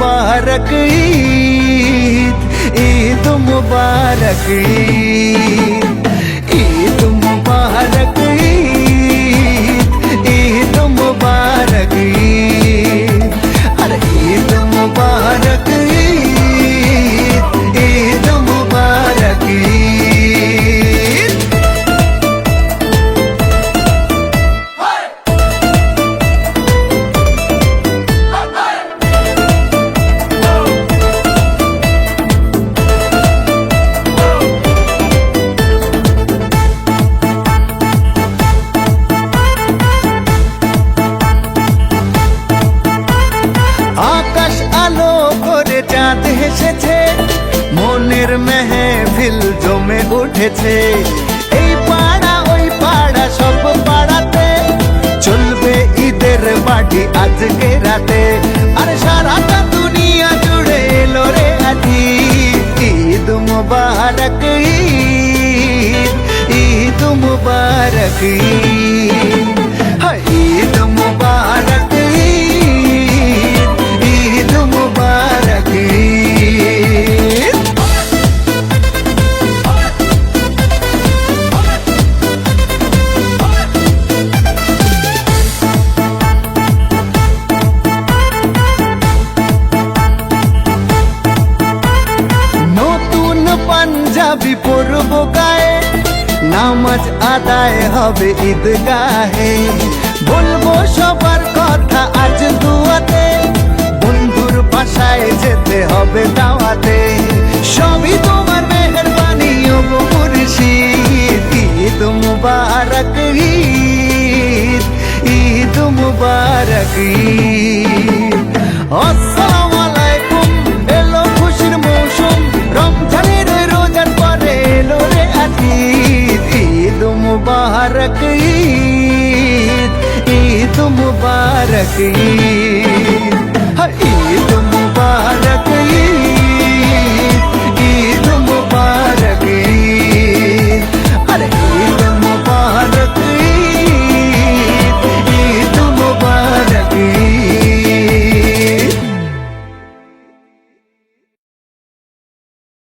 মুবারক ঈদ ঈদ মুবারক ঈদ ঈদ মুবারক ঈদ ঈদ মুবারক ঈদ আরে ঈদ মুবারক হেসেছে মনের মেহফিল জমে উঠেছে। এই পাড়া, ওই পাড়া, সব পাড়াতে চলবে ঈদের বাড়ি আজকে রাতে। আর সারাটা দুনিয়া জুড়ে এলো রে আজি ঈদ মুবারক, ঈদ ঈদ মুবারক, ঈদ। পাঞ্জাবি পরব গায়ে, নামাজ আদায় হবে ঈদগাহে। বলব সবার কথা আজ দুয়াতে, বন্ধুর বাসায় যেতে হবে দাওয়াতে। সবই তোমার মেহরবানি ও ঈদ মুবারক, ঈদ ঈদ মুবারক, ঈদ। মুবারক